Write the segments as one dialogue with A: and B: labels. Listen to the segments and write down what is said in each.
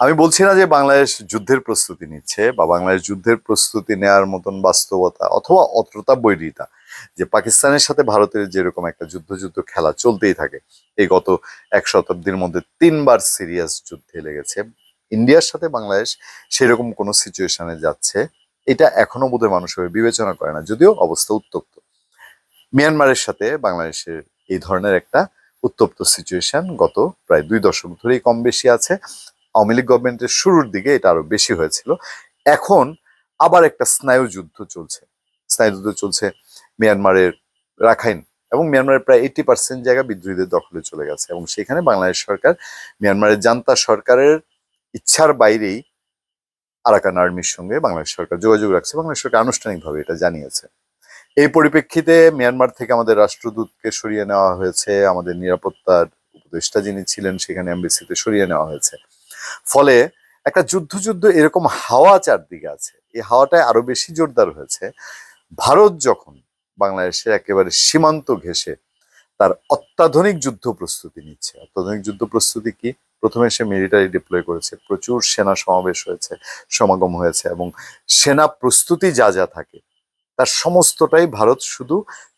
A: আমি বলছি না যে বাংলাদেশ যুদ্ধের প্রস্তুতি নিচ্ছে বা বাংলাদেশ যুদ্ধের প্রস্তুতি নেওয়ার মতন বাস্তবতা অথবা অত্রতা বৈরিতা যে পাকিস্তানের সাথে ভারতের যেরকম একটা যুদ্ধ যুদ্ধ খেলা চলতেই থাকে। এই গত এক শতাব্দীর মধ্যে তিনবার সিরিয়াস যুদ্ধে লেগেছে। ইন্ডিয়ার সাথে বাংলাদেশ সেরকম কোনো সিচুয়েশনে যাচ্ছে, এটা এখনও বোধহয় মানুষ বিবেচনা করে না, যদিও অবস্থা উত্তপ্ত। মিয়ানমারের সাথে বাংলাদেশের এই ধরনের একটা উত্তপ্ত সিচুয়েশন গত প্রায় দুই দশক ধরেই কম বেশি আছে। আওয়ামী লীগ গভর্নমেন্টের শুরুর দিকে এটা আরও বেশি হয়েছিল। এখন আবার একটা স্নায়ু যুদ্ধ চলছে। স্নায়ু যুদ্ধ চলছে মিয়ানমারের রাখাইন এবং মিয়ানমারের প্রায় এইটি পার্সেন্ট জায়গা বিদ্রোহীদের দখলে চলে গেছে এবং সেখানে বাংলাদেশ সরকার, মিয়ানমারের জান্তা সরকারের ইচ্ছার বাইরেই আরাকান আর্মির সঙ্গে বাংলাদেশ সরকার যোগাযোগ রাখছে। বাংলাদেশ সরকার আনুষ্ঠানিকভাবে এটা জানিয়েছে। এই পরিপ্রেক্ষিতে মিয়ানমার থেকে আমাদের রাষ্ট্রদূতকে সরিয়ে নেওয়া হয়েছে। আমাদের নিরাপত্তার উপদেষ্টা যিনি ছিলেন, সেখানে এমবিসিতে সরিয়ে নেওয়া হয়েছে। ফলে একটা যুদ্ধ যুদ্ধ এরকম হাওয়া চারদিকে আছে। এই হাওয়াটায় আরও বেশি জোরদার হয়েছে। ভারত যখন বাংলাদেশের একেবারে সীমান্ত ঘেঁষে তার অত্যাধুনিক যুদ্ধ প্রস্তুতি নিচ্ছে। অত্যাধুনিক যুদ্ধ প্রস্তুতি কি? প্রথমে সে মিলিটারি ডিপ্লয় করেছে, প্রচুর সেনা সমাবেশ হয়েছে, সমাগম হয়েছে এবং সেনা প্রস্তুতি যা যা থাকে তার সমস্তটাই ভারত শুধু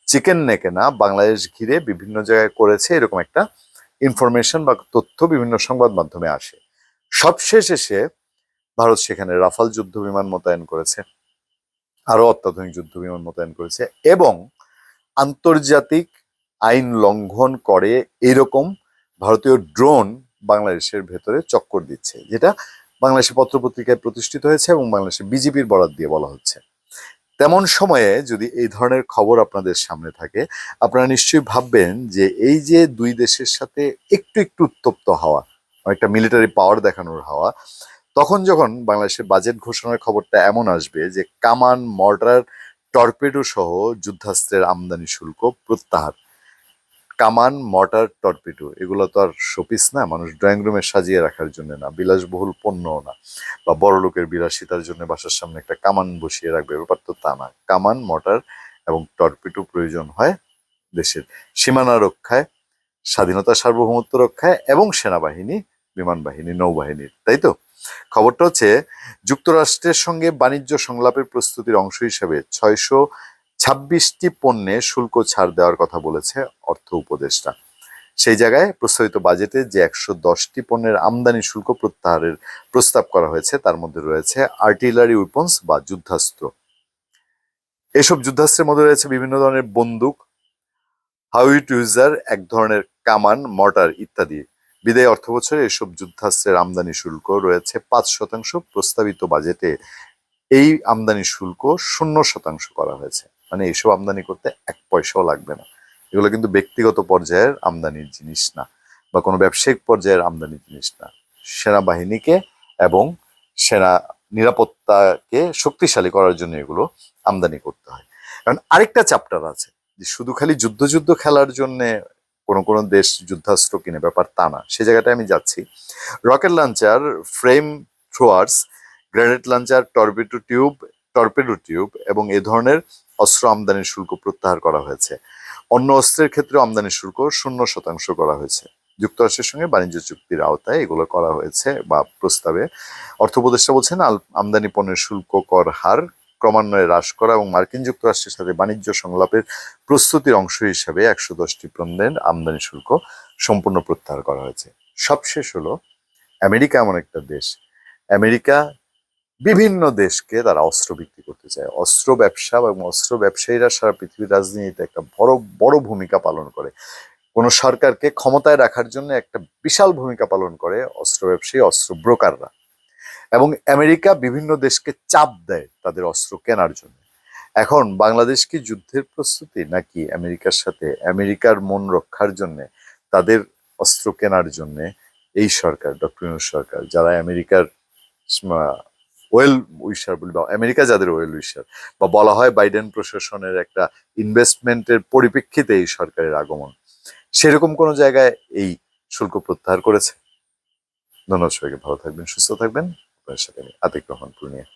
A: চিকেন নেকে না, বাংলাদেশ ঘিরে বিভিন্ন জায়গায় করেছে এরকম একটা ইনফরমেশন বা তথ্য বিভিন্ন সংবাদ মাধ্যমে আসে। সবশেষ এসে ভারত সেখানে রাফাল যুদ্ধ বিমান মোতায়েন করেছে আরও অত্যাধুনিক যুদ্ধ বিমান মোতায়েন করেছে এবং আন্তর্জাতিক আইন লঙ্ঘন করে এরকম ভারতীয় ড্রোন বাংলাদেশের ভেতরে চক্কর দিচ্ছে, যেটা বাংলাদেশের পত্রপত্রিকায় প্রতিষ্ঠিত হয়েছে এবং বাংলাদেশের বিজেপির বরাদ দিয়ে বলা হচ্ছে। তেমন সময়ে যদি এই ধরনের খবর আপনাদের সামনে থাকে, আপনারা নিশ্চয়ই ভাববেন যে এই যে দুই দেশের সাথে একটু একটু উত্তপ্ত হাওয়া অনেকটা মিলিটারি পাওয়ার দেখানোর হাওয়া। তখন যখন বাংলাদেশের বাজেট ঘোষণার খবরটা এমন আসবে যে কামান মর্টার টর্পেডো সহ যুদ্ধাস্ত্রের আমদানি শুল্ক প্রত্যাহার। কামান মর্টার টর্পেডো এগুলো তো আর শোপিস না, মানুষ ড্রয়িং রুমে সাজিয়ে রাখার জন্য না, বিলাসবহুল পণ্যও না। বা বড় লোকের বিলাসিতার জন্য বাসার সামনে একটা কামান বসিয়ে রাখবে, ব্যাপার তো তা না। কামান মর্টার এবং টর্পেডো প্রয়োজন হয় দেশের সীমানা রক্ষায়, স্বাধীনতা সার্বভৌমত্ব রক্ষায় এবং সেনাবাহিনী বিমান বাহিনী নৌবাহিনীর, তাই তো? খবরটা হচ্ছে, যুক্তরাষ্ট্রের সঙ্গে বাণিজ্য সংলাপের প্রস্তুতির অংশ হিসেবে ছয়শো ছাব্বিশটি পণ্যে শুল্ক ছাড় দেওয়ার কথা বলেছে অর্থ উপদেষ্টা। সেই জায়গায় প্রস্তাবিত বাজেটে যে একশো দশটি পণ্যের আমদানি শুল্ক প্রত্যাহারের প্রস্তাব করা হয়েছে, তার মধ্যে রয়েছে আর্টিলারি উইপন্স বা যুদ্ধাস্ত্র। এসব যুদ্ধাস্ত্রের মধ্যে রয়েছে বিভিন্ন ধরনের বন্দুক, হাউইট ইউজার, এক ধরনের কামান, মর্টার ইত্যাদি। বিদায় অর্থ বছরে এসব যুদ্ধাস্ত্রের আমদানি শুল্ক রয়েছে পাঁচ শতাংশ। প্রস্তাবিত বাজেটে এই আমদানি শুল্ক শূন্য শতাংশ করা হয়েছে। মানে এইসব আমদানি করতে এক পয়সাও লাগবে না। এগুলো কিন্তু ব্যক্তিগত পর্যায়ের আমদানির জিনিস না বা কোনো ব্যবসায়িক পর্যায়ের আমদানির জিনিস না। সেনাবাহিনীকে এবং সেনা নিরাপত্তাকে শক্তিশালী করার জন্য এগুলো আমদানি করতে হয়। কারণ আরেকটা চ্যাপ্টার আছে যে শুধু খালি যুদ্ধ যুদ্ধ খেলার জন্যে কোনো কোনো দেশ যুদ্ধাস্ত্র কিনে, ব্যাপার তা না। সে জায়গাটায় আমি যাচ্ছি। Rocket launcher flame throwers grenade launcher torpedo tube torpedo tube এবং এ ধরনের অস্ত্র আমদানির শুল্ক প্রত্যাহার করা হয়েছে। অন্য অস্ত্রের ক্ষেত্রে আমদানি শুল্ক শূন্য শতাংশ করা হয়েছে। যুক্তরাষ্ট্রের সঙ্গে বাণিজ্য চুক্তির আওতায় এগুলো করা হয়েছে বা প্রস্তাবে। অর্থ উপদেষ্টা বলছেন আমদানি পণ্যের শুল্ক কর হার ক্রমান্বয়ে হ্রাস করা এবং মার্কিন যুক্তরাষ্ট্রের সাথে বাণিজ্য সংলাপের প্রস্তুতির অংশ হিসাবে একশো দশটি পণ্যের আমদানি শুল্ক সম্পূর্ণ প্রত্যাহার করা হয়েছে। সবশেষ হলো, আমেরিকা এমন একটা দেশ। আমেরিকা বিভিন্ন দেশকে তারা অস্ত্র বিক্রি করতে চায়। অস্ত্র ব্যবসা এবং অস্ত্র ব্যবসায়ীরা সারা পৃথিবীর রাজনীতিতে একটা বড় বড় ভূমিকা পালন করে। কোনো সরকারকে ক্ষমতায় রাখার জন্য একটা বিশাল ভূমিকা পালন করে অস্ত্র ব্যবসায়ী, অস্ত্র ব্রোকাররা। এবং আমেরিকা বিভিন্ন দেশকে চাপ দেয় তাদের অস্ত্র কেনার জন্য। এখন বাংলাদেশ কি যুদ্ধের প্রস্তুতি নাকি আমেরিকার সাথে? আমেরিকার মন রক্ষার জন্য, তাদের অস্ত্র কেনার জন্য এই সরকার, ডক্টর সরকার, যারা আমেরিকার ওয়েল উইশার বলি, বা আমেরিকা যাদের ওয়েল উইশার, বা বলা হয় বাইডেন প্রশাসনের একটা ইনভেস্টমেন্টের পরিপ্রেক্ষিতে এই সরকারের আগমন। সেরকম কোনো জায়গায় এই শুল্ক প্রত্যাহার করেছে? ধন্যবাদ সবাইকে, ভালো থাকবেন, সুস্থ থাকবেন। আপনার সাথে আমি আবেগ রহমান পূর্ণিয়া